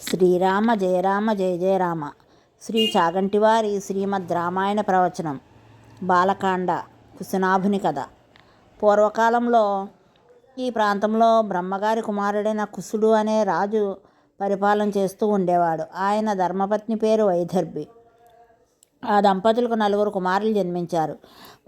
శ్రీరామ జయరామ జయ జయ రామ. శ్రీ చాగంటివారి శ్రీమద్ రామాయణ ప్రవచనం. బాలకాండ కుశనాభుని కథ. పూర్వకాలంలో ఈ ప్రాంతంలో బ్రహ్మగారి కుమారుడైన కుశుడు అనే రాజు పరిపాలన చేస్తూ ఉండేవాడు. ఆయన ధర్మపత్ని పేరు వైదర్భి. ఆ దంపతులకు నలుగురు కుమారులు జన్మించారు.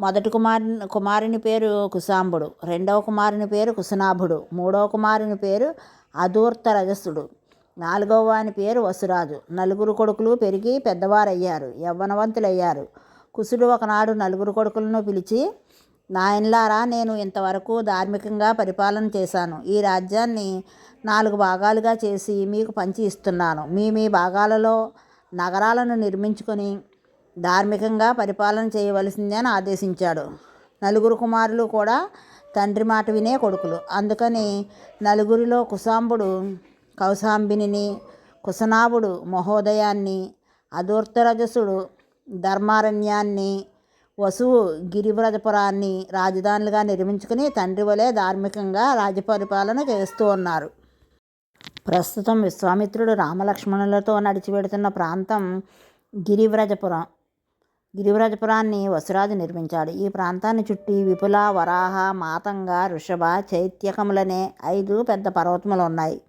మొదటి కుమారు కుమారుని పేరు కుశాంబుడు రెండవ కుమారుని పేరు కుశనాభుడు మూడవ కుమారుని పేరు అధూర్త రజసుడు నాలుగవ వాని పేరు వసురాజు. నలుగురు కొడుకులు పెరిగి పెద్దవారయ్యారు. యవ్వనవంతులయ్యారు. కుసుడు ఒకనాడు నలుగురు కొడుకులను పిలిచి నాయన్లారా నేను ఇంతవరకు ధార్మికంగా పరిపాలన చేశాను. ఈ రాజ్యాన్ని నాలుగు భాగాలుగా చేసి మీకు పంచి ఇస్తున్నాను. మీ మీ భాగాలలో నగరాలను నిర్మించుకొని ధార్మికంగా పరిపాలన చేయవలసింది అని ఆదేశించాడు. నలుగురు కుమారులు కూడా తండ్రి మాట వినే కొడుకులు. అందుకని నలుగురిలో కుశాంబుడు కౌశాంబిని కుశనాభుడు మహోదయాన్ని అధూర్తరజసుడు ధర్మారణ్యాన్ని వసువు గిరివ్రజపురాన్ని రాజధానులుగా నిర్మించుకుని తండ్రి వలె ధార్మికంగా రాజపరిపాలన చేస్తూ ఉన్నారు. ప్రస్తుతం విశ్వామిత్రుడు రామలక్ష్మణులతో నడిచిపెడుతున్న ప్రాంతం గిరివ్రజపురం. గిరివ్రజపురాన్ని వసురాజు నిర్మించాడు. ఈ ప్రాంతాన్ని చుట్టి విపుల వరాహ మాతంగ ఋషభ చైత్యకములనే ఐదు పెద్ద పర్వతములు ఉన్నాయి.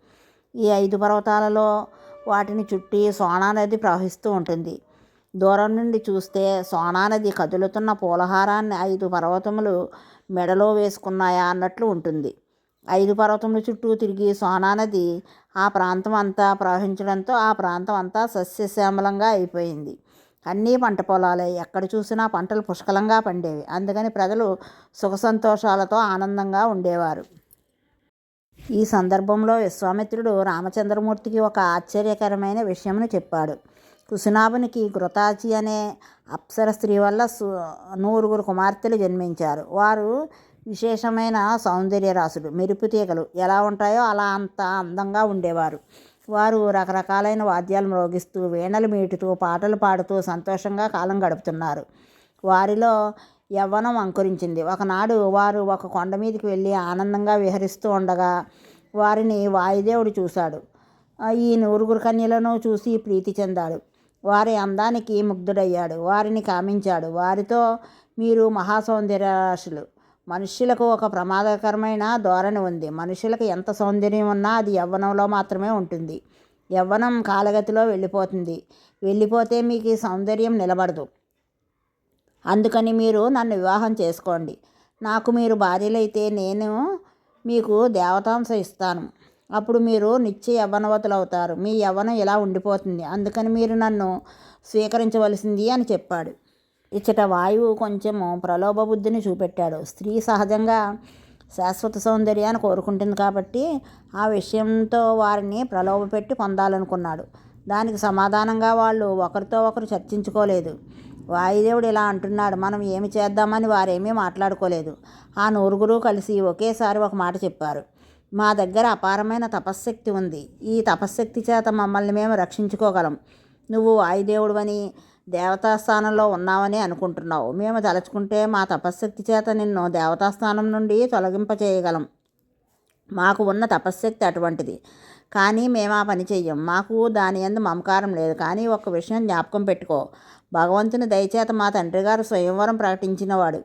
ఈ ఐదు పర్వతాలలో వాటిని చుట్టి సోనా నది ప్రవహిస్తూ ఉంటుంది. దూరం నుండి చూస్తే సోనా నది కదులుతున్న పూలహారాన్ని ఐదు పర్వతములు మెడలో వేసుకున్నాయా అన్నట్లు ఉంటుంది. ఐదు పర్వతముల చుట్టూ తిరిగి సోనా నది ఆ ప్రాంతం అంతా ప్రవహించడంతో ఆ ప్రాంతం అంతా సస్యశ్యామలంగా అయిపోయింది. అన్నీ పంట పొలాలే. ఎక్కడ చూసినా పంటలు పుష్కలంగా పండేవి. అందుకని ప్రజలు సుఖ సంతోషాలతో ఆనందంగా ఉండేవారు. ఈ సందర్భంలో విశ్వామిత్రుడు రామచంద్రమూర్తికి ఒక ఆశ్చర్యకరమైన విషయమును చెప్పాడు. కుసునాభునికి కృతాచి అనే అప్సర స్త్రీ వల్ల నూరుగురు కుమార్తెలు జన్మించారు. వారు విశేషమైన సౌందర్యరాశులు మెరుపు తీగలు. ఎలా ఉంటాయో అలా అంత అందంగా ఉండేవారు. వారు రకరకాలైన వాద్యాలు మ్రోగిస్తూ వీణలు మీటుతూ పాటలు పాడుతూ సంతోషంగా కాలం గడుపుతున్నారు. వారిలో యవ్వనం అంకురించింది. ఒకనాడు వారు ఒక కొండ మీదకి వెళ్ళి ఆనందంగా విహరిస్తూ ఉండగా వారిని వాయుదేవుడు చూశాడు. ఈ నూరుగురు కన్యలను చూసి ప్రీతి చెందాడు. వారి అందానికి ముగ్ధుడయ్యాడు. వారిని కామించాడు. వారితో మీరు మహాసౌందర్యరాశులు. మనుష్యులకు ఒక ప్రమాదకరమైన ధోరణి ఉంది. మనుషులకు ఎంత సౌందర్యం ఉన్నా అది యవ్వనంలో మాత్రమే ఉంటుంది. యవ్వనం కాలగతిలో వెళ్ళిపోతుంది. వెళ్ళిపోతే మీకు సౌందర్యం నిలబడదు. అందుకని మీరు నన్ను వివాహం చేసుకోండి. నాకు మీరు భార్యలైతే నేను మీకు దేవతాంశ ఇస్తాను. అప్పుడు మీరు నిత్య యవ్వనవతులు అవుతారు మీ యవ్వనం ఇలా ఉండిపోతుంది. అందుకని మీరు నన్ను స్వీకరించవలసింది అని చెప్పాడు. ఇచ్చట వాయువు కొంచెము ప్రలోభ బుద్ధిని చూపెట్టాడు. స్త్రీ సహజంగా శాశ్వత సౌందర్యాన్ని కోరుకుంటుంది కాబట్టి ఆ విషయంతో వారిని ప్రలోభపెట్టి పొందాలనుకున్నాడు. దానికి సమాధానంగా వాళ్ళు ఒకరితో ఒకరు చర్చించుకోలేదు. వాయుదేవుడు ఇలా అంటున్నాడు మనం ఏమి చేద్దామని వారేమీ మాట్లాడుకోలేదు. ఆ నూరుగురు కలిసి ఒకేసారి ఒక మాట చెప్పారు. మా దగ్గర అపారమైన తపశ్శక్తి ఉంది. ఈ తపశ్శక్తి చేత మమ్మల్ని మేము రక్షించుకోగలం. నువ్వు వాయుదేవుడువని దేవతాస్థానంలో ఉన్నావని అనుకుంటున్నావు. మేము తలుచుకుంటే మా తపశ్శక్తి చేత నిన్ను దేవతాస్థానం నుండి తొలగింపచేయగలం. మాకు ఉన్న తపశ్శక్తి అటువంటిది. కానీ మేము ఆ పని చెయ్యం. మాకు దాని ఎందు మమకారం లేదు. కానీ ఒక విషయం జ్ఞాపకం పెట్టుకో. భగవంతుని దయచేత మా తండ్రి గారు స్వయంవరం ప్రకటించినవాడు.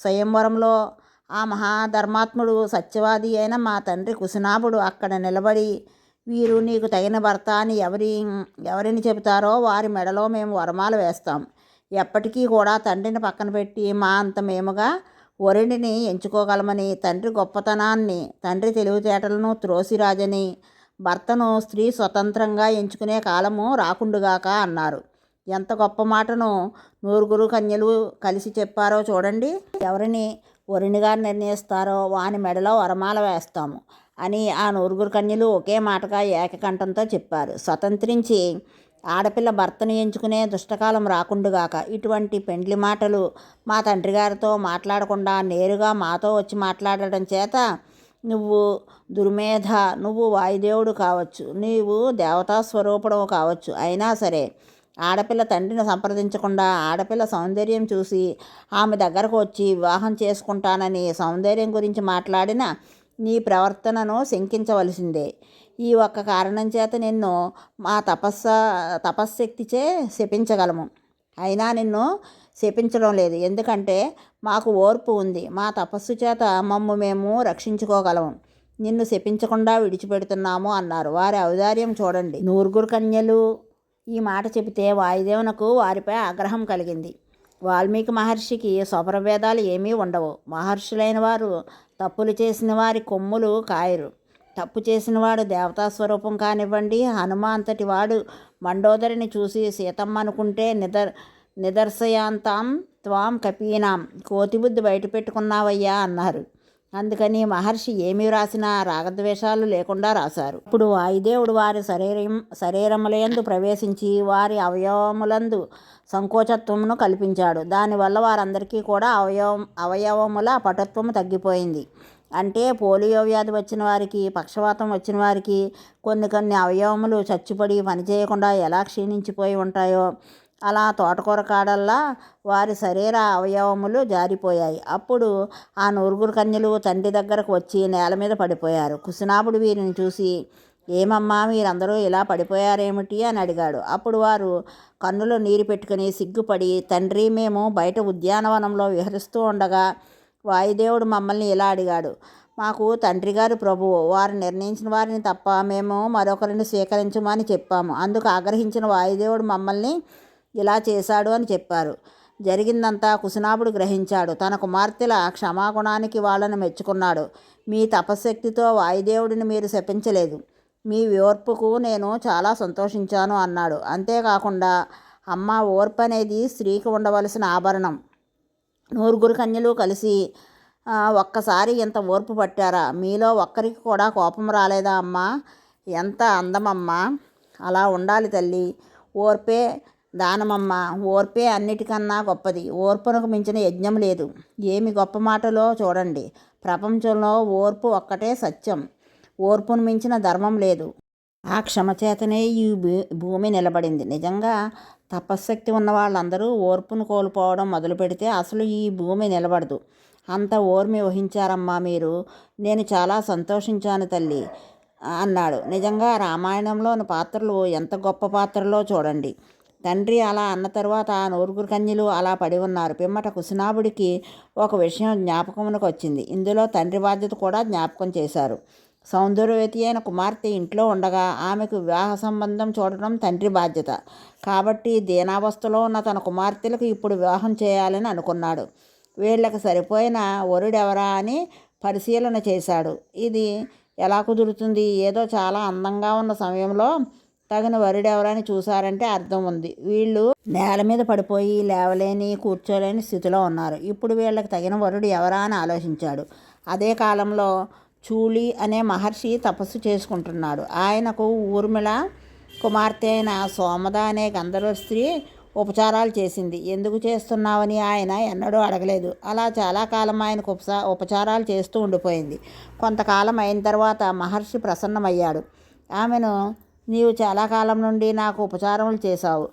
స్వయంవరంలో ఆ మహాధర్మాత్ముడు సత్యవాది అయిన మా తండ్రి కుశనాభుడు అక్కడ నిలబడి వీరు నీకు తగిన భర్త అని ఎవరి ఎవరిని చెబుతారో వారి మెడలో మేము వరమాలు వేస్తాం. ఎప్పటికీ కూడా తండ్రిని పక్కన పెట్టి మా అంత మేముగా వరుడిని ఎంచుకోగలమని తండ్రి గొప్పతనాన్ని తండ్రి తెలివితేటలను త్రోసిరాజని భర్తను స్త్రీ స్వతంత్రంగా ఎంచుకునే కాలము రాకుండుగాక అన్నారు. ఎంత గొప్ప మాటను నూరుగురు కన్యలు కలిసి చెప్పారో చూడండి. ఎవరిని వరుణిగా నిర్ణయిస్తారో వాని మెడలో వరమాల వేస్తాము అని ఆ నూరుగురు కన్యలు ఒకే మాటగా ఏకకంఠంతో చెప్పారు. స్వతంత్రించి ఆడపిల్ల భర్తను ఎంచుకునే దుష్టకాలం రాకుండుగాక ఇటువంటి పెండ్లి మాటలు మా తండ్రి గారితో మాట్లాడకుండా నేరుగా మాతో వచ్చి మాట్లాడటం చేత నువ్వు దుర్మేధ నువ్వు వాయుదేవుడు కావచ్చు నీవు దేవతా స్వరూపుడవు కావచ్చు అయినా సరే ఆడపిల్ల తండ్రిని సంప్రదించకుండా ఆడపిల్ల సౌందర్యం చూసి ఆమె దగ్గరకు వచ్చి వివాహం చేసుకుంటానని సౌందర్యం గురించి మాట్లాడిన నీ ప్రవర్తనను శంకించవలసిందే. ఈ ఒక్క కారణం చేత నిన్ను మా తపస్స తపశ్శక్తిచే శపించగలము. అయినా నిన్ను శపించడం లేదు. ఎందుకంటే మాకు ఓర్పు ఉంది. మా తపస్సు చేత మమ్ము మేము రక్షించుకోగలము. నిన్ను శపించకుండా విడిచిపెడుతున్నాము అన్నారు. వారి ఔదార్యం చూడండి. నూరుగురు కన్యలు ఈ మాట చెబితే వాయుదేవునకు వారిపై ఆగ్రహం కలిగింది. వాల్మీకి మహర్షికి స్వప్రభేదాలు ఏమీ ఉండవు. మహర్షులైన వారు తప్పులు చేసిన వారి కొమ్ములు కాయరు. తప్పు చేసిన వాడు దేవతా స్వరూపం కానివ్వండి హనుమ అంతటి వాడు మండోదరిని చూసి సీతమ్మ అనుకుంటే నిదర్ నిదర్శయాంతాం త్వాం కపీనాం కోతిబుద్ధి బయట పెట్టుకున్నావయ్యా అన్నారు. అందుకని మహర్షి ఏమి రాసినా రాగద్వేషాలు లేకుండా రాశారు. ఇప్పుడు వాయుదేవుడు వారి శరీరం శరీరములందు ప్రవేశించి వారి అవయవములందు సంకోచత్వమును కల్పించాడు. దానివల్ల వారందరికీ కూడా అవయవం అవయవముల పటత్వము తగ్గిపోయింది. అంటే పోలియో వ్యాధి వచ్చిన వారికి పక్షవాతం వచ్చిన వారికి కొన్ని కొన్ని అవయవములు చచ్చుపడి పనిచేయకుండా ఎలా క్షీణించిపోయి ఉంటాయో అలా తోటకూర కాడల్లా వారి శరీర అవయవములు జారిపోయాయి. అప్పుడు ఆ నూరుగురు కన్యలు తండ్రి దగ్గరకు వచ్చి నేల మీద పడిపోయారు. కుసునాభుడు వీరిని చూసి ఏమమ్మా మీరందరూ ఇలా పడిపోయారేమిటి? అని అడిగాడు. అప్పుడు వారు కన్నులో నీరు పెట్టుకుని సిగ్గుపడి తండ్రి మేము బయట ఉద్యానవనంలో విహరిస్తూ ఉండగా వాయుదేవుడు మమ్మల్ని ఇలా అడిగాడు. మాకు తండ్రి గారు ప్రభువు. వారు నిర్ణయించిన వారిని తప్ప మేము మరొకరిని స్వీకరించమని చెప్పాము. అందుకు ఆగ్రహించిన వాయుదేవుడు మమ్మల్ని ఇలా చేశాడు అని చెప్పారు. జరిగిందంతా కుసునాభుడు గ్రహించాడు. తన కుమార్తెల క్షమాగుణానికి వాళ్ళను మెచ్చుకున్నాడు. మీ తపశ్శక్తితో వాయుదేవుడిని మీరు శపించలేదు. మీ ఓర్పుకు నేను చాలా సంతోషించాను అన్నాడు. అంతేకాకుండా అమ్మ ఓర్పు అనేది స్త్రీకి ఉండవలసిన ఆభరణం. నూరుగురు కన్యలు కలిసి ఒక్కసారి ఇంత ఓర్పు పట్టారా? మీలో ఒక్కరికి కూడా కోపం రాలేదా అమ్మా? ఎంత అందమమ్మా? అలా ఉండాలి తల్లి. ఓర్పే దానమమ్మ ఓర్పే అన్నిటికన్నా గొప్పది. ఓర్పునకు మించిన యజ్ఞం లేదు. ఏమి గొప్ప మాటలో చూడండి. ప్రపంచంలో ఓర్పు ఒక్కటే సత్యం. ఓర్పును మించిన ధర్మం లేదు. ఆ క్షమచేతనే ఈ భూ- భూమి నిలబడింది. నిజంగా తపశ్శక్తి ఉన్న వాళ్ళందరూ ఓర్పును కోల్పోవడం మొదలు పెడితే అసలు ఈ భూమి నిలబడదు. అంత ఓర్మి వహించారమ్మా మీరు. నేను చాలా సంతోషించాను తల్లి అన్నాడు. నిజంగా రామాయణంలోని పాత్రలు ఎంత గొప్ప పాత్రలో చూడండి. తండ్రి అలా అన్న తరువాత ఆ నూరుగురు కన్యలు అలా పడి ఉన్నారు. పిమ్మట కుసునాభుడికి ఒక విషయం జ్ఞాపకమునకు వచ్చింది. ఇందులో తండ్రి బాధ్యత కూడా జ్ఞాపకం చేశారు. సౌందర్యవతి అయిన కుమార్తె ఇంట్లో ఉండగా ఆమెకు వివాహ సంబంధం చూడడం తండ్రి బాధ్యత. కాబట్టి దీనావస్థలో ఉన్న తన కుమార్తెలకు ఇప్పుడు వివాహం చేయాలని అనుకున్నాడు. వీళ్ళకి సరిపోయిన వరుడెవరా అని పరిశీలన చేశాడు. ఇది ఎలా కుదురుతుంది? ఏదో చాలా అందంగా ఉన్న సమయంలో తగిన వరుడెవరని చూశారంటే అర్థం ఉంది. వీళ్ళు నేల మీద పడిపోయి లేవలేని కూర్చోలేని స్థితిలో ఉన్నారు. ఇప్పుడు వీళ్ళకి తగిన వరుడు ఎవరా అని ఆలోచించాడు. అదే కాలంలో చూళి అనే మహర్షి తపస్సు చేసుకుంటున్నాడు. ఆయనకు ఊర్మిళ కుమార్తె అయిన సోమద అనే గంధర్వ స్త్రీ ఉపచారాలు చేసింది. ఎందుకు చేస్తున్నావని ఆయన ఎన్నడూ అడగలేదు. అలా చాలా కాలం ఆయనకు ఉపసా ఉపచారాలు చేస్తూ ఉండిపోయింది. కొంతకాలం అయిన తర్వాత మహర్షి ప్రసన్నమయ్యాడు. ఆమెను నీవు చాలా కాలం నుండి నాకు ఉపచారములు చేశావు.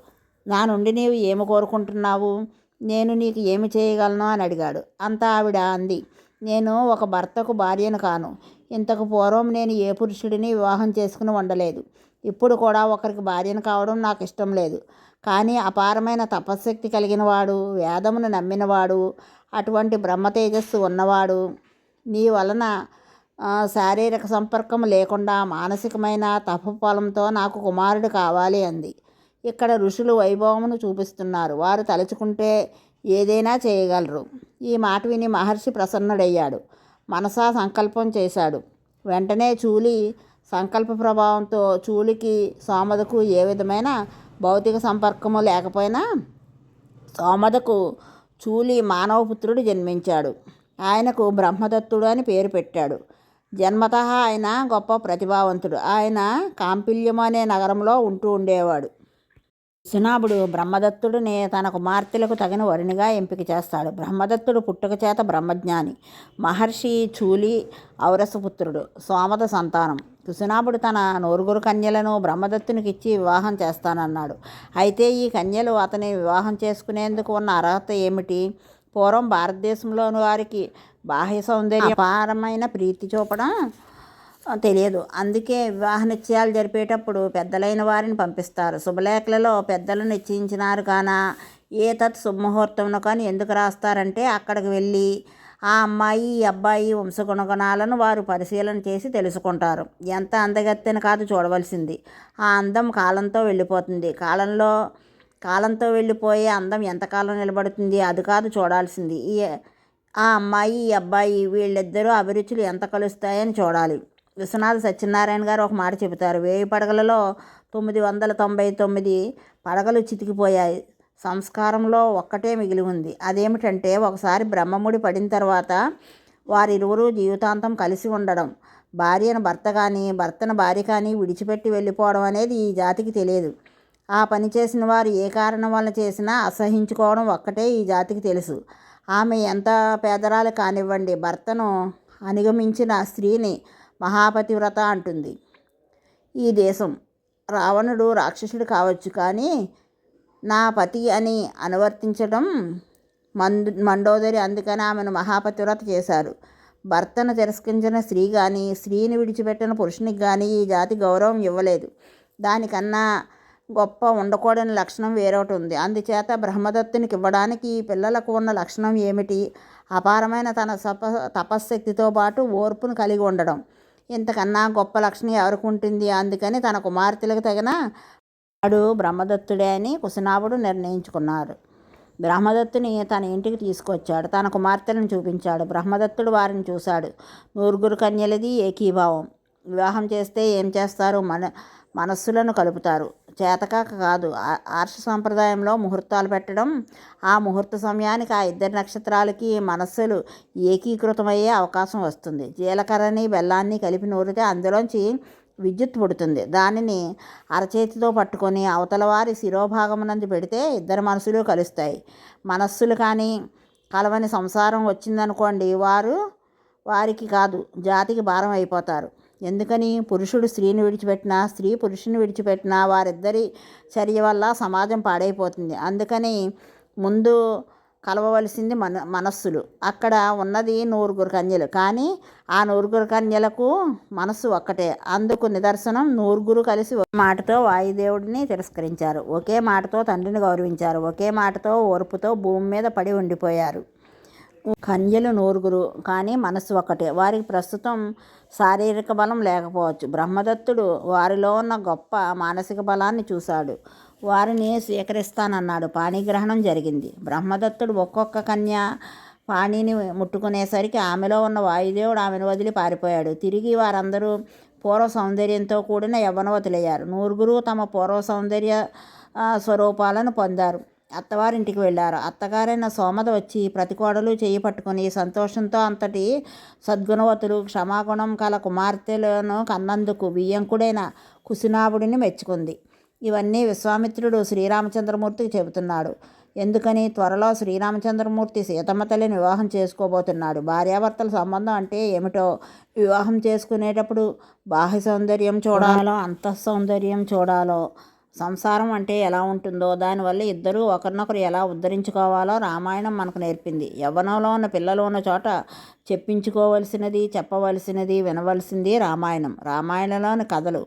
నా నుండి నీవు ఏమి కోరుకుంటున్నావు? నేను నీకు ఏమి చేయగలను? అని అడిగాడు. అంతా ఆవిడ అంది. నేను ఒక భర్తకు భార్యను కాను. ఇంతకు పూర్వం నేను ఏ పురుషుడిని వివాహం చేసుకుని ఉండలేదు. ఇప్పుడు కూడా ఒకరికి భార్యను కావడం నాకు ఇష్టం లేదు. కానీ అపారమైన తపశ్శక్తి కలిగిన వాడు వేదమును నమ్మినవాడు అటువంటి బ్రహ్మ తేజస్సు ఉన్నవాడు నీ వలన శారీరక సంపర్కం లేకుండా మానసికమైన తపఫలంతో నాకు కుమారుడు కావాలి అంది. ఇక్కడ ఋషులు వైభవమును చూపిస్తున్నారు. వారు తలుచుకుంటే ఏదైనా చేయగలరు. ఈ మాట విని మహర్షి ప్రసన్నుడయ్యాడు. మనసా సంకల్పం చేశాడు. వెంటనే చూలి సంకల్ప ప్రభావంతో చూలికి సోమదకు ఏ విధమైన భౌతిక సంపర్కము లేకపోయినా సోమదకు చూలి మానవపుత్రుడు జన్మించాడు. ఆయనకు బ్రహ్మదత్తుడు అని పేరు పెట్టాడు. జన్మత ఆయన గొప్ప ప్రతిభావంతుడు. ఆయన కాంపిల్యము అనే నగరంలో ఉంటూ ఉండేవాడు. సునాభుడు బ్రహ్మదత్తుడిని తన కుమార్తెలకు తగిన వరునిగా ఎంపిక చేస్తాడు. బ్రహ్మదత్తుడు పుట్టుక చేత బ్రహ్మజ్ఞాని. మహర్షి చూలి ఔరసపుత్రుడు సోమద సంతానం. కుసునాభుడు తన నూరుగురు కన్యలను బ్రహ్మదత్తునికి ఇచ్చి వివాహం చేస్తానన్నాడు. అయితే ఈ కన్యలు అతని వివాహం చేసుకునేందుకు ఉన్న అర్హత ఏమిటి? పూర్వం భారతదేశంలోని వారికి బాహ్య సౌందర్య అపారమైన ప్రీతి చూపడం తెలియదు. అందుకే వివాహ నిశ్చయాలు జరిపేటప్పుడు పెద్దలైన వారిని పంపిస్తారు. శుభలేఖలలో పెద్దలు నిశ్చయించినారు కాన ఏ తత్ శుభముహూర్తంలో కానీ ఎందుకు రాస్తారంటే అక్కడికి వెళ్ళి ఆ అమ్మాయి ఈ అబ్బాయి వంశగుణగుణాలను వారు పరిశీలన చేసి తెలుసుకుంటారు. ఎంత అందగత్తెన కాదు చూడవలసింది. ఆ అందం కాలంతో వెళ్ళిపోతుంది. కాలంలో కాలంతో వెళ్ళిపోయే అందం ఎంతకాలం నిలబడుతుంది అది కాదు చూడాల్సింది. ఈ ఆ అమ్మాయి ఈ అబ్బాయి వీళ్ళిద్దరూ అభిరుచులు ఎంత కలుస్తాయని చూడాలి. విశ్వనాథ సత్యనారాయణ గారు ఒక మాట చెబుతారు. వేయి పడగలలో తొమ్మిది వందల తొంభై తొమ్మిది పడగలు చితికిపోయాయి. సంస్కారంలో ఒక్కటే మిగిలి ఉంది. అదేమిటంటే ఒకసారి బ్రహ్మముడి పడిన తర్వాత వారిరువురు జీవితాంతం కలిసి ఉండడం. భార్యను భర్త కానీ భర్తను భార్య కానీ విడిచిపెట్టి వెళ్ళిపోవడం అనేది ఈ జాతికి తెలియదు. ఆ పని చేసిన వారు ఏ కారణం వల్ల చేసినా అసహించుకోవడం ఒక్కటే ఈ జాతికి తెలుసు. ఆమె ఎంత పేదరాలు కానివ్వండి భర్తను అనుగమించిన స్త్రీని మహాపతివ్రత అంటుంది. ఈ దేశం రావణుడు రాక్షసుడు కావచ్చు కానీ నా పతి అని అనువర్తించడం మందు మండోదరి అందుకని ఆమెను మహాపతివ్రత చేశారు. భర్తను తిరస్కరించిన స్త్రీ కానీ స్త్రీని విడిచిపెట్టిన పురుషునికి కానీ ఈ జాతి గౌరవం ఇవ్వలేదు. దానికన్నా గొప్ప ఉండకూడని లక్షణం వేరొకటి ఉంది అందుచేత బ్రహ్మదత్తునికి ఇవ్వడానికి ఈ పిల్లలకు ఉన్న లక్షణం ఏమిటి? అపారమైన తన సప తపశ్శక్తితో పాటు ఓర్పును కలిగి ఉండడం. ఇంతకన్నా గొప్ప లక్షణం ఎవరికి ఉంటుంది అందుకని తన కుమార్తెలకు తగిన వాడు బ్రహ్మదత్తుడే అని కుశనాభుడు నిర్ణయించుకున్నారు. బ్రహ్మదత్తుని తన ఇంటికి తీసుకొచ్చాడు. తన కుమార్తెలను చూపించాడు. బ్రహ్మదత్తుడు వారిని చూశాడు. నూరుగురు కన్యలది ఏకీభావం. వివాహం చేస్తే ఏం చేస్తారు? మన మనస్సులను కలుపుతారు. చేతకాక కాదు. ఆర్ష సంప్రదాయంలో ముహూర్తాలు పెట్టడం ఆ ముహూర్త సమయానికి ఆ ఇద్దరి నక్షత్రాలకి మనస్సులు ఏకీకృతమయ్యే అవకాశం వస్తుంది. జీలకర్రని బెల్లాన్ని కలిపి నూరితే అందులోంచి విద్యుత్ పుడుతుంది. దానిని అరచేతితో పట్టుకొని అవతల వారి శిరోభాగమునందు పెడితే ఇద్దరు మనసులు కలుస్తాయి. మనస్సులు కానీ కలవని సంసారం వచ్చిందనుకోండి వారు వారికి కాదు జాతికి భారం అయిపోతారు. ఎందుకని పురుషుడు స్త్రీని విడిచిపెట్టినా స్త్రీ పురుషుని విడిచిపెట్టినా వారిద్దరి చర్య వల్ల సమాజం పాడైపోతుంది. అందుకని ముందు కలవవలసింది మన మనస్సులు. అక్కడ ఉన్నది నూరుగురు కన్యలు. కానీ ఆ నూరుగురు కన్యలకు మనస్సు ఒక్కటే. అందుకు నిదర్శనం నూరుగురు కలిసి ఒక మాటతో వాయుదేవుడిని తిరస్కరించారు. ఒకే మాటతో తండ్రిని గౌరవించారు. ఒకే మాటతో ఓర్పుతో భూమి మీద పడి ఉండిపోయారు. కన్యలు నూరుగురు కానీ మనస్సు ఒకటే వారికి ప్రస్తుతం శారీరక బలం లేకపోవచ్చు. బ్రహ్మదత్తుడు వారిలో ఉన్న గొప్ప మానసిక బలాన్ని చూశాడు. వారిని స్వీకరిస్తానన్నాడు. పాణిగ్రహణం జరిగింది. బ్రహ్మదత్తుడు ఒక్కొక్క కన్య పాణిని ముట్టుకునేసరికి ఆమెలో ఉన్న వాయుదేవుడు ఆమెను వదిలి పారిపోయాడు. తిరిగి వారందరూ పూర్వ సౌందర్యంతో కూడిన యవ్వనవతులయ్యారు. నూరుగురు తమ పూర్వ సౌందర్య స్వరూపాలను పొందారు. అత్తవారింటికి వెళ్ళారు. అత్తగారైన సోమద వచ్చి ప్రతి కోడలు చేయి పట్టుకుని సంతోషంతో అంతటి సద్గుణవతులు క్షమాగుణం కల కుమార్తెలను కన్నందుకు బియ్యంకుడైన కుసునాభుడిని మెచ్చుకుంది. ఇవన్నీ విశ్వామిత్రుడు శ్రీరామచంద్రమూర్తికి చెబుతున్నాడు. ఎందుకని? త్వరలో శ్రీరామచంద్రమూర్తి సీతమ్మ తల్లిని వివాహం చేసుకోబోతున్నాడు. భార్యాభర్తల సంబంధం అంటే ఏమిటో వివాహం చేసుకునేటప్పుడు బాహ్య సౌందర్యం చూడాలో అంతః సౌందర్యం చూడాలో సంసారం అంటే ఎలా ఉంటుందో దానివల్ల ఇద్దరూ ఒకరినొకరు ఎలా ఉద్ధరించుకోవాలో రామాయణం మనకు నేర్పింది. యవ్వనంలో ఉన్న పిల్లలు ఉన్న చోట చెప్పించుకోవలసినది చెప్పవలసినది వినవలసింది రామాయణం. రామాయణంలోని కథలు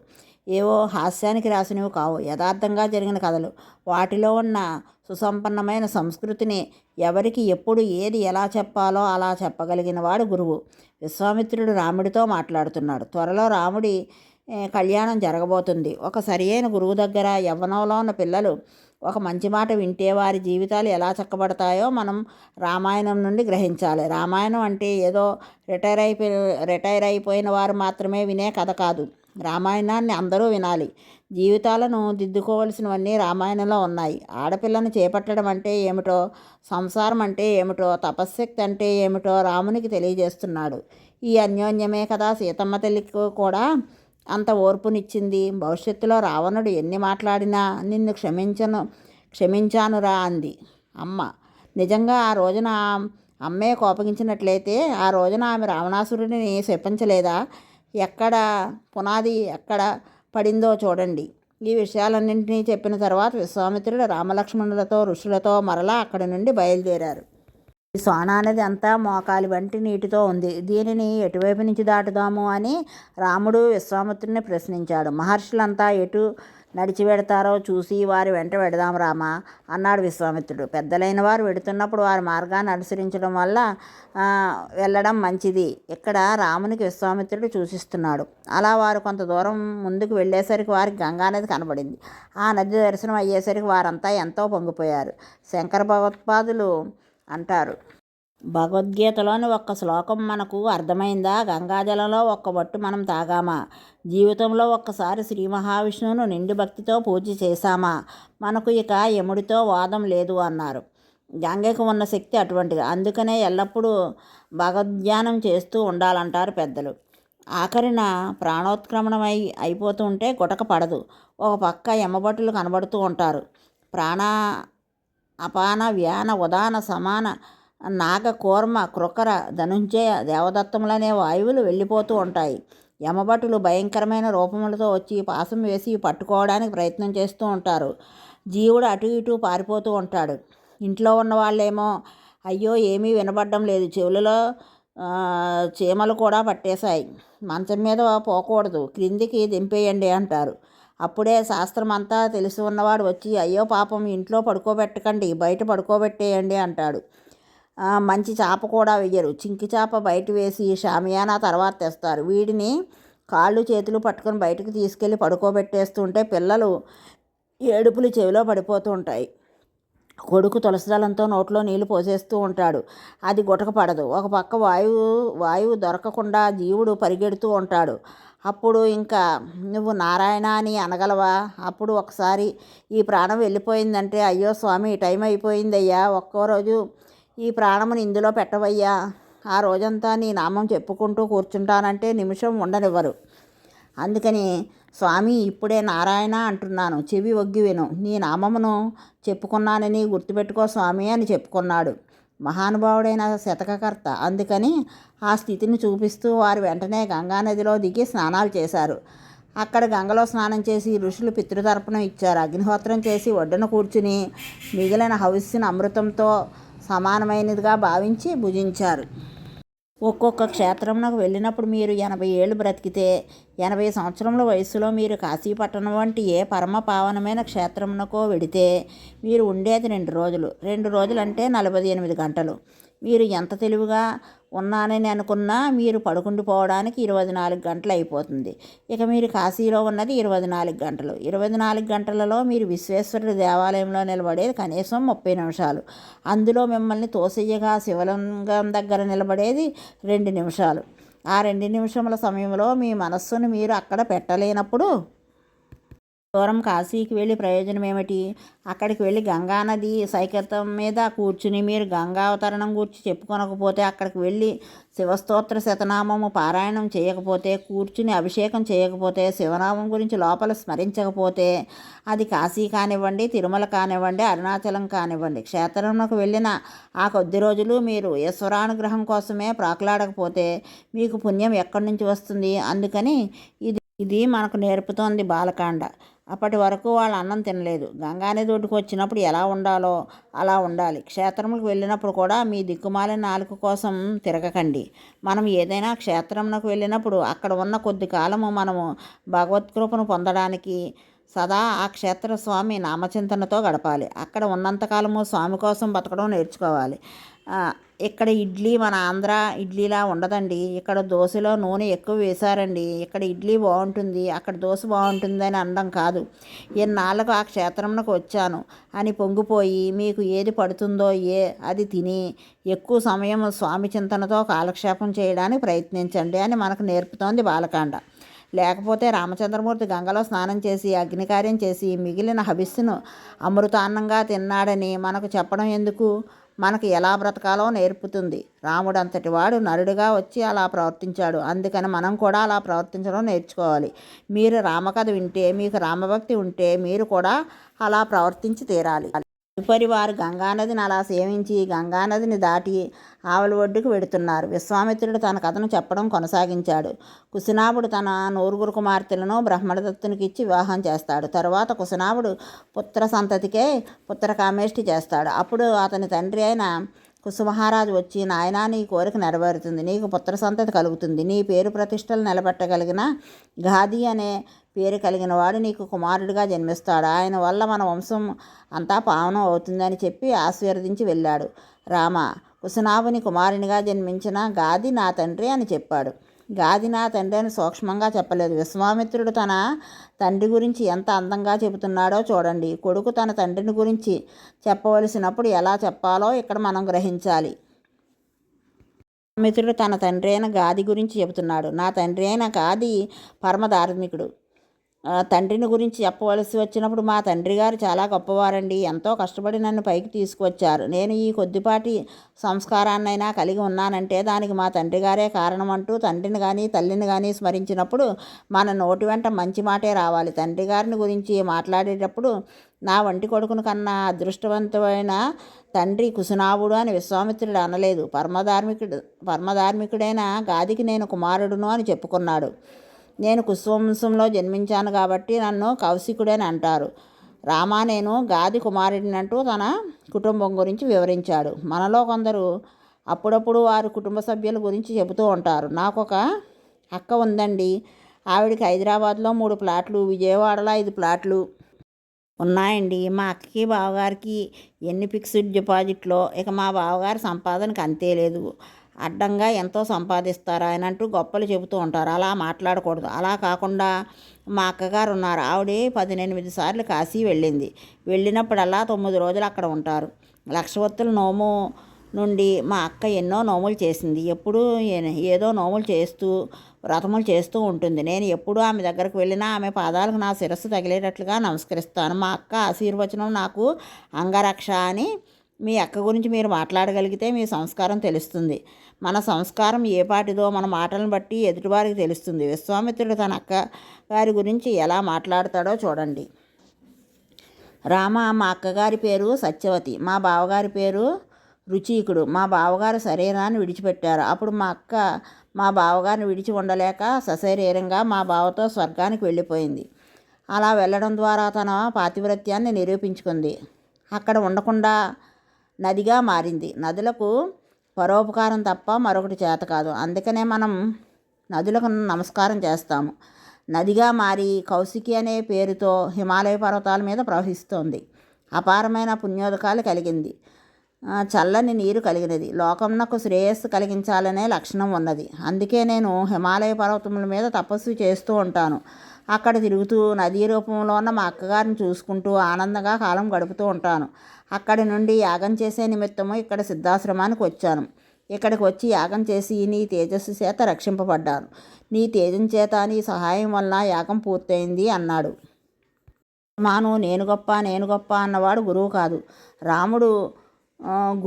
ఏవో హాస్యానికి రాసినవి కావు యథార్థంగా జరిగిన కథలు. వాటిలో ఉన్న సుసంపన్నమైన సంస్కృతిని ఎవరికి ఎప్పుడు ఏది ఎలా చెప్పాలో అలా చెప్పగలిగిన వాడు గురువు. విశ్వామిత్రుడు రాముడితో మాట్లాడుతున్నాడు. త్వరలో రాముడి కళ్యాణం జరగబోతుంది. ఒక సరియైన గురువు దగ్గర యవ్వనంలో ఉన్న పిల్లలు ఒక మంచి మాట వింటే వారి జీవితాలు ఎలా చక్కబడతాయో మనం రామాయణం నుండి గ్రహించాలి. రామాయణం అంటే ఏదో రిటైర్ అయిపోయి రిటైర్ అయిపోయిన వారు మాత్రమే వినే కథ కాదు. రామాయణాన్ని అందరూ వినాలి. జీవితాలను దిద్దుకోవలసినవన్నీ రామాయణంలో ఉన్నాయి. ఆడపిల్లను చేపట్టడం అంటే ఏమిటో సంసారం అంటే ఏమిటో తపశ్శక్తి అంటే ఏమిటో రామునికి తెలియజేస్తున్నాడు. ఈ అన్యోన్యమే కదా సీతమ్మ తల్లికి కూడా అంత ఓర్పునిచ్చింది. భవిష్యత్తులో రావణుడు ఎన్ని మాట్లాడినా నిన్ను క్షమించను క్షమించానురా అంది. అమ్మ నిజంగా ఆ రోజున అమ్మే కోపగించినట్లయితే ఆ రోజున ఆమె రావణాసురుడిని శపించలేదా? ఎక్కడ పునాది ఎక్కడ పడిందో చూడండి. ఈ విషయాలన్నింటినీ చెప్పిన తర్వాత విశ్వామిత్రుడు రామలక్ష్మణులతో ఋషులతో మరలా అక్కడి నుండి బయలుదేరారు. ఈ సోనా నది అంతా మోకాలి వంటి నీటితో ఉంది. దీనిని ఎటువైపు నుంచి దాటుదాము అని రాముడు విశ్వామిత్రుని ప్రశ్నించాడు. మహర్షులంతా ఎటు నడిచి వెడతారో చూసి వారి వెంట వెడదాం రామా అన్నాడు విశ్వామిత్రుడు. పెద్దలైన వారు వెడుతున్నప్పుడు వారి మార్గాన్ని అనుసరించడం వల్ల వెళ్ళడం మంచిది. ఇక్కడ రామునికి విశ్వామిత్రుడు సూచిస్తున్నాడు. అలా వారు కొంత దూరం ముందుకు వెళ్ళేసరికి వారికి గంగా నది కనబడింది. ఆ నది దర్శనం అయ్యేసరికి వారంతా ఎంతో పొంగిపోయారు. శంకర భగవత్పాదులు అంటారు. భగవద్గీతలోని ఒక్క శ్లోకం మనకు అర్థమైందా? గంగాజలంలో ఒక్క బొట్టు మనం తాగామా? జీవితంలో ఒక్కసారి శ్రీ మహావిష్ణువును నిండు భక్తితో పూజ చేశామా? మనకు ఇక యముడితో వాదం లేదు అన్నారు. గంగకు ఉన్న శక్తి అటువంటిది. అందుకనే ఎల్లప్పుడూ భగవద్ధ్యానం చేస్తూ ఉండాలంటారు పెద్దలు. ఆఖరిన ప్రాణోత్క్రమణమై అయిపోతుంటే గుటక పడదు. ఒక పక్క ఎమ్మబట్టులు కనబడుతూ ఉంటారు. ప్రాణ అపాన వ్యాన ఉదాన సమాన నాగ కూర్మ కృకర ధనుంజయ దేవదత్తములనే వాయువులు వెళ్ళిపోతూ ఉంటాయి. యమభటులు భయంకరమైన రూపములతో వచ్చి పాసం వేసి పట్టుకోవడానికి ప్రయత్నం చేస్తూ ఉంటారు. జీవుడు అటు ఇటు పారిపోతూ ఉంటాడు. ఇంట్లో ఉన్న వాళ్ళేమో అయ్యో ఏమీ వినబడడం లేదు. చెవులలో చీమలు కూడా పట్టేశాయి. మంచం మీద పోకూడదు. క్రిందికి దింపేయండి అంటారు. అప్పుడే శాస్త్రం అంతా తెలిసి ఉన్నవాడు వచ్చి అయ్యో పాపం ఇంట్లో పడుకోబెట్టకండి బయట పడుకోబెట్టేయండి అంటాడు. మంచి చేప కూడా వెయ్యరు. చింకి చేప బయట వేసి షామియానా తర్వాత తెస్తారు. వీడిని కాళ్ళు చేతులు పట్టుకొని బయటకు తీసుకెళ్ళి పడుకోబెట్టేస్తుంటే పిల్లలు ఏడుపులు చెవిలో పడిపోతూ ఉంటాయి. కొడుకు తులసిదళంతో నోట్లో నీళ్ళు పోసేస్తూ ఉంటాడు. అది గుటక పడదు. ఒక పక్క వాయువు వాయువు దొరకకుండా జీవుడు పరిగెడుతూ ఉంటాడు. అప్పుడు ఇంకా నువ్వు నారాయణ అని అనగలవా? అప్పుడు ఒకసారి ఈ ప్రాణం వెళ్ళిపోయిందంటే అయ్యో స్వామి టైం అయిపోయిందయ్యా ఒక్కో రోజు ఈ ప్రాణముని ఇందులో పెట్టవయ్యా. ఆ రోజంతా నీ నామం చెప్పుకుంటూ కూర్చుంటానంటే నిమిషం ఉండనివ్వరు. అందుకని స్వామి ఇప్పుడే నారాయణ అంటున్నాను చెవి ఒగ్గి విను. నీ నామమును చెప్పుకున్నానని గుర్తుపెట్టుకో స్వామి అని చెప్పుకున్నాడు. మహానుభావుడైన శతకకర్త. అందుకని ఆ స్థితిని చూపిస్తూ వారు వెంటనే గంగానదిలో దిగి స్నానాలు చేశారు. అక్కడ గంగలో స్నానం చేసి ఋషులు పితృతర్పణం ఇచ్చారు. అగ్నిహోత్రం చేసి ఒడ్డున కూర్చుని మిగిలిన హవిస్సును అమృతంతో సమానమైనదిగా భావించి భుజించారు. ఒక్కొక్క క్షేత్రంలోకి వెళ్ళినప్పుడు మీరు ఎనభై ఏళ్ళు బ్రతికితే ఎనభై సంవత్సరముల వయసులో మీరు కాశీపట్టణం వంటి ఏ పరమ పావనమైన క్షేత్రమునకో వెడితే మీరు ఉండేది రెండు రోజులు. రెండు రోజులు అంటే నలభై ఎనిమిది గంటలు. మీరు ఎంత తెలివిగా ఉన్నానని అనుకున్నా మీరు పడుకుండిపోవడానికి ఇరవై నాలుగు గంటలు అయిపోతుంది. ఇక మీరు కాశీలో ఉన్నది ఇరవై నాలుగు గంటలు. ఇరవై నాలుగు గంటలలో మీరు విశ్వేశ్వరుడు దేవాలయంలో నిలబడేది కనీసం ముప్పై నిమిషాలు. అందులో మిమ్మల్ని తోసయ్యగా శివలింగం దగ్గర నిలబడేది రెండు నిమిషాలు. ఆ రెండు నిమిషముల సమయంలో మీ మనస్సును మీరు అక్కడ పెట్టలేనప్పుడు దూరం కాశీకి వెళ్ళి ప్రయోజనం ఏమిటి అక్కడికి వెళ్ళి గంగానది సైకతం మీద కూర్చుని మీరు గంగా అవతరణం గురించి చెప్పుకొనకపోతే అక్కడికి వెళ్ళి శివస్తోత్ర శతనామము పారాయణం చేయకపోతే కూర్చుని అభిషేకం చేయకపోతే శివనామం గురించి లోపల స్మరించకపోతే అది కాశీ కానివ్వండి తిరుమల కానివ్వండి అరుణాచలం కానివ్వండి క్షేత్రంలోకి వెళ్ళిన ఆ కొద్ది రోజులు మీరు ఈశ్వరానుగ్రహం కోసమే ప్రాకులాడకపోతే మీకు పుణ్యం ఎక్కడి నుంచి వస్తుంది? అందుకని ఇది ఇది మనకు నేర్పుతోంది బాలకాండ. అప్పటి వరకు వాళ్ళు అన్నం తినలేదు. గంగానది ఒడ్డుకు వచ్చినప్పుడు ఎలా ఉండాలో అలా ఉండాలి. క్షేత్రములకు వెళ్ళినప్పుడు కూడా మీ దిక్కుమాలిన నాలుక కోసం తిరగకండి. మనం ఏదైనా క్షేత్రంలోకి వెళ్ళినప్పుడు అక్కడ ఉన్న కొద్ది కాలము మనము భగవత్కృపను పొందడానికి సదా ఆ క్షేత్ర స్వామి నామచింతనతో గడపాలి. అక్కడ ఉన్నంతకాలము స్వామి కోసం బతకడం నేర్చుకోవాలి. ఇక్కడ ఇడ్లీ మన ఆంధ్ర ఇడ్లీలా ఉండదండి. ఇక్కడ దోశలో నూనె ఎక్కువ వేశారండి. ఇక్కడ ఇడ్లీ బాగుంటుంది. అక్కడ దోశ బాగుంటుంది అని అనడం కాదు. ఎన్నాళ్ళకు ఆ క్షేత్రంలోకి వచ్చాను. అని పొంగిపోయి మీకు ఏది పడుతుందో ఏ అది తిని ఎక్కువ సమయం స్వామి చింతనతో కాలక్షేపం చేయడానికి ప్రయత్నించండి అని మనకు నేర్పుతోంది బాలకాండ. లేకపోతే రామచంద్రమూర్తి గంగలో స్నానం చేసి అగ్నికార్యం చేసి మిగిలిన హవిస్సును అమృతాన్నంగా తిన్నాడని మనకు చెప్పడం ఎందుకు? మనకు ఎలా బ్రతకాలో నేర్పుతుంది. రాముడు అంతటి వాడు నరుడిగా వచ్చి అలా ప్రవర్తించాడు. అందుకని మనం కూడా అలా ప్రవర్తించడం నేర్చుకోవాలి. మీరు రామకథ వింటే మీకు రామభక్తి ఉంటే మీరు కూడా అలా ప్రవర్తించి తీరాలి. తదుపరి వారు గంగానదిని అలా సేవించి గంగానదిని దాటి ఆవల ఒడ్డుకు వెడుతున్నారు. విశ్వామిత్రుడు తన కథను చెప్పడం కొనసాగించాడు. కుశనాభుడు తన నూరుగురు కుమార్తెలను బ్రహ్మదత్తునికి ఇచ్చి వివాహం చేస్తాడు. తరువాత కుశనాభుడు పుత్ర సంతతికే పుత్ర కామేష్టి చేస్తాడు. అప్పుడు అతని తండ్రి అయిన కుసుమహారాజు వచ్చి నాయనా నీ కోరిక నెరవేరుతుంది. నీకు పుత్ర సంతతి కలుగుతుంది. నీ పేరు ప్రతిష్టలు నిలబెట్టగలిగిన గాది అనే పేరు కలిగిన వాడు నీకు కుమారుడిగా జన్మిస్తాడు. ఆయన వల్ల మన వంశం అంతా పావనం అవుతుందని చెప్పి ఆశీర్వదించి వెళ్ళాడు. రామ కుశనాభుని కుమారునిగా జన్మించిన గాది నా తండ్రి అని చెప్పాడు. గాది నా తండ్రి అని సూక్ష్మంగా చెప్పలేదు. విశ్వామిత్రుడు తన తండ్రి గురించి ఎంత అందంగా చెబుతున్నాడో చూడండి. కొడుకు తన తండ్రిని గురించి చెప్పవలసినప్పుడు ఎలా చెప్పాలో ఇక్కడ మనం గ్రహించాలి. మిత్రుడు తన తండ్రి అయిన గాది గురించి చెబుతున్నాడు. నా తండ్రి అయిన గాది పరమధార్మికుడు. తండ్రిని గురించి చెప్పవలసి వచ్చినప్పుడు మా తండ్రి గారు చాలా గొప్పవారండి. ఎంతో కష్టపడి నన్ను పైకి తీసుకువచ్చారు. నేను ఈ కొద్దిపాటి సంస్కారాన్నైనా కలిగి ఉన్నానంటే దానికి మా తండ్రి గారే కారణం అంటూ తండ్రిని కానీ తల్లిని కానీ స్మరించినప్పుడు మన నోటి వెంట మంచి మాటే రావాలి. తండ్రి గారిని గురించి మాట్లాడేటప్పుడు నా వంటి కొడుకును కన్నా అదృష్టవంతమైన తండ్రి కుసునాభుడు అని విశ్వామిత్రుడు అనలేదు. పరమధార్మికుడు పరమధార్మికుడైన గాదికి నేను కుమారుడును అని చెప్పుకున్నాడు. నేను కుస్వంశంలో జన్మించాను కాబట్టి నన్ను కౌశికుడని అంటారు. రామా నేను గాది కుమారుడినంటూ తన కుటుంబం గురించి వివరించాడు. మనలో కొందరు అప్పుడప్పుడు వారి కుటుంబ సభ్యుల గురించి చెబుతూ ఉంటారు. నాకు ఒక అక్క ఉందండి. ఆవిడకి హైదరాబాద్లో మూడు ప్లాట్లు విజయవాడలో ఐదు ప్లాట్లు ఉన్నాయండి. మా అక్కకి బావగారికి ఎన్ని ఫిక్స్డ్ డిపాజిట్లో? ఇక మా బావగారి సంపాదనకు అంతే లేదు. అడ్డంగా ఎంతో సంపాదిస్తారు ఆయన అంటూ గొప్పలు చెబుతూ ఉంటారు. అలా మాట్లాడకూడదు. అలా కాకుండా మా అక్కగారు ఉన్నారు. ఆవిడ పదినెనిమిది సార్లు కాశీ వెళ్ళింది. వెళ్ళినప్పుడల్లా తొమ్మిది రోజులు అక్కడ ఉంటారు. లక్షవత్తుల నోము నుండి మా అక్క ఎన్నో నోములు చేసింది. ఎప్పుడూ ఏదో నోములు చేస్తూ వ్రతములు చేస్తూ ఉంటుంది. నేను ఎప్పుడూ ఆమె దగ్గరకు వెళ్ళినా ఆమె పాదాలకు నా శిరస్సు తగిలేటట్లుగా నమస్కరిస్తాను. మా అక్క ఆశీర్వచనం నాకు అంగరక్ష అని మీ అక్క గురించి మీరు మాట్లాడగలిగితే మీ సంస్కారం తెలుస్తుంది. మన సంస్కారం ఏ పాటిదో మన మాటలను బట్టి ఎదుటివారికి తెలుస్తుంది. విశ్వామిత్రుడు తన అక్క గారి గురించి ఎలా మాట్లాడతాడో చూడండి. రామ మా అక్కగారి పేరు సత్యవతి. మా బావగారి పేరు రుచీకుడు. మా బావగారు శరీరాన్ని విడిచిపెట్టారు. అప్పుడు మా అక్క మా బావగారిని విడిచి ఉండలేక సశరీరంగా మా బావతో స్వర్గానికి వెళ్ళిపోయింది. అలా వెళ్ళడం ద్వారా తన పాతివ్రత్యాన్ని నిరూపించుకుంది. అక్కడ ఉండకుండా నదిగా మారింది. నదులకు పరోపకారం తప్ప మరొకటి చేత కాదు. అందుకనే మనం నదులకు నమస్కారం చేస్తాము. నదిగా మారి కౌశికి అనే పేరుతో హిమాలయ పర్వతాల మీద ప్రవహిస్తోంది. అపారమైన పుణ్యోదకాలు కలిగింది. చల్లని నీరు కలిగినది. లోకంనకు శ్రేయస్సు కలిగించాలనే లక్షణం ఉన్నది. అందుకే నేను హిమాలయ పర్వతముల మీద తపస్సు చేస్తూ ఉంటాను. అక్కడ తిరుగుతూ నదీ రూపంలో ఉన్న మా అక్కగారిని చూసుకుంటూ ఆనందంగా కాలం గడుపుతూ ఉంటాను. అక్కడి నుండి యాగం చేసే నిమిత్తము ఇక్కడ సిద్ధాశ్రమానికి వచ్చాను. ఇక్కడికి వచ్చి యాగం చేసి నీ తేజస్సు చేత రక్షింపబడ్డాను. నీ తేజం చేత నీ సహాయం వలన యాగం పూర్తయింది అన్నాడు. మాను నేను గొప్ప నేను గొప్ప అన్నవాడు గురువు కాదు. రాముడు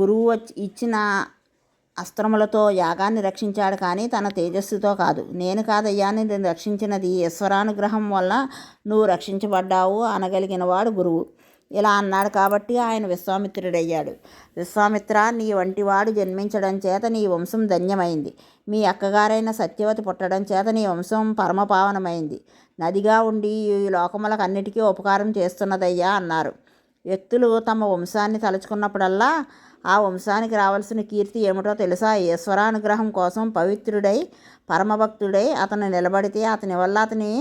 గురువు వచ్చి ఇచ్చిన అస్త్రములతో యాగాన్ని రక్షించాడు కానీ తన తేజస్సుతో కాదు. నేను కాదయ్యా నేను రక్షించినది ఈశ్వరానుగ్రహం వల్ల నువ్వు రక్షించబడ్డావు అనగలిగిన వాడు గురువు. ఇలా అన్నాడు కాబట్టి ఆయన విశ్వామిత్రుడయ్యాడు. విశ్వామిత్ర నీ వంటివాడు జన్మించడం చేత నీ వంశం ధన్యమైంది. మీ అక్కగారైన సత్యవతి పుట్టడం చేత నీ వంశం పరమపావనమైంది. నదిగా ఉండి ఈ లోకములకు అన్నిటికీ ఉపకారం చేస్తున్నదయ్యా అన్నారు. వ్యక్తులు తమ వంశాన్ని తలుచుకున్నప్పుడల్లా ఆ వంశానికి రావాల్సిన కీర్తి ఏమిటో తెలుసా? ఈశ్వరానుగ్రహం కోసం పవిత్రుడై పరమభక్తుడై అతను నిలబడితే అతని వల్ల అతని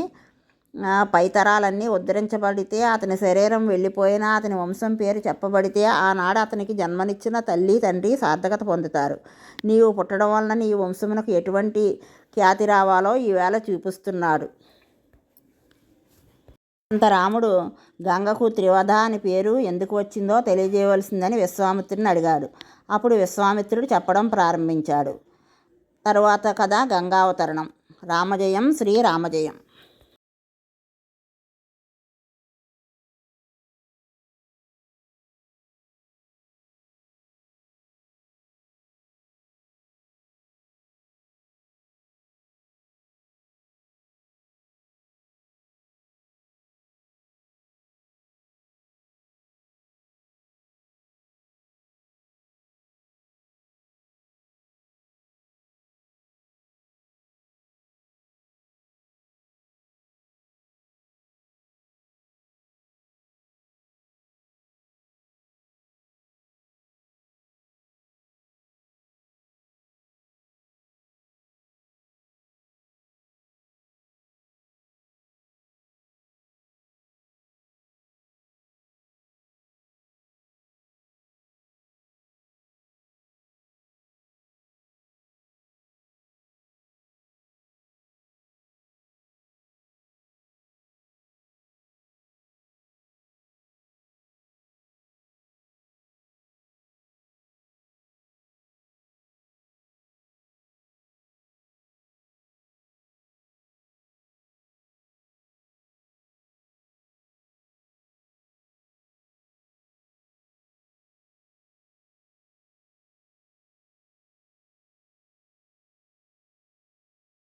పైతరాలన్నీ ఉద్ధరించబడితే అతని శరీరం వెళ్ళిపోయినా అతని వంశం పేరు చెప్పబడితే ఆనాడు అతనికి జన్మనిచ్చిన తల్లి తండ్రి సార్థకత పొందుతారు. నీవు పుట్టడం వలన నీ వంశమునకు ఎటువంటి ఖ్యాతి రావాలో ఈవేళ చూపిస్తున్నాడు. అంత రాముడు గంగకు త్రివధ అని పేరు ఎందుకు వచ్చిందో తెలియజేయవలసిందని విశ్వామిత్రుని అడిగాడు. అప్పుడు విశ్వామిత్రుడు చెప్పడం ప్రారంభించాడు. తరువాత కథ గంగావతరణం. రామజయం శ్రీ రామజయం.